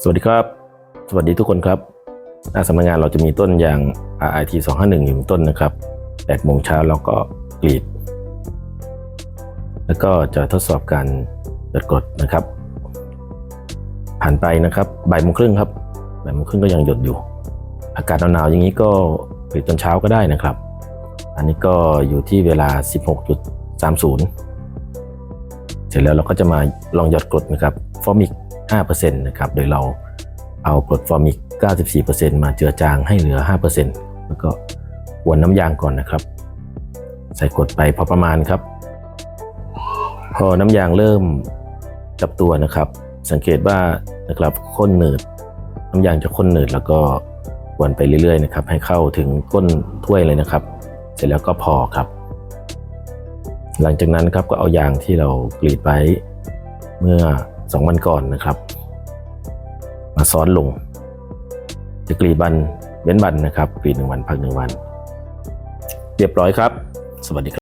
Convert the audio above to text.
สวัสดีครับ สวัสดีทุกคนครับ หน้าสำนักงานเราจะมีต้นยาง RIT 251อยู่หนึ่งต้นนะครับ8โมงเช้าเราก็กรีด แล้วก็จะทดสอบการเปิดกดนะครับ ผ่านไปนะครับบ่ายโมงครึ่งครับบ่ายโมงครึ่งก็ยังหยดอยู่ อากาศหนาวๆอย่างนี้ก็กรีดตอนเช้าก็ได้นะครับ อันนี้ก็อยู่ที่เวลา 16.30 เสร็จแล้วเราก็จะมาลองหยอดกรดนะครับฟอร์มิก 5%นะครับ โดยเราเอากรดฟอร์มิก 94%มาเจือจางให้เหลือ 5%แล้วก็วนน้ำยางก่อนนะครับ ใส่กรดไปพอประมาณครับ พอน้ำยางเริ่มจับตัวนะครับ สังเกตว่านะครับข้นหนืด น้ำยางจะข้นหนืดแล้วก็วนไปเรื่อยๆนะครับ ให้เข้าถึงก้นถ้วยเลยนะครับ เสร็จแล้วก็พอครับ หลังจากนั้นครับก็เอายางที่เรากรีดไว้เมื่อ สองวันก่อนนะครับ มาซ้อนลง จะกรีดบันเว้นบันนะครับ กรีดหนึ่งวันพักหนึ่งวัน เรียบร้อยครับ สวัสดีครับ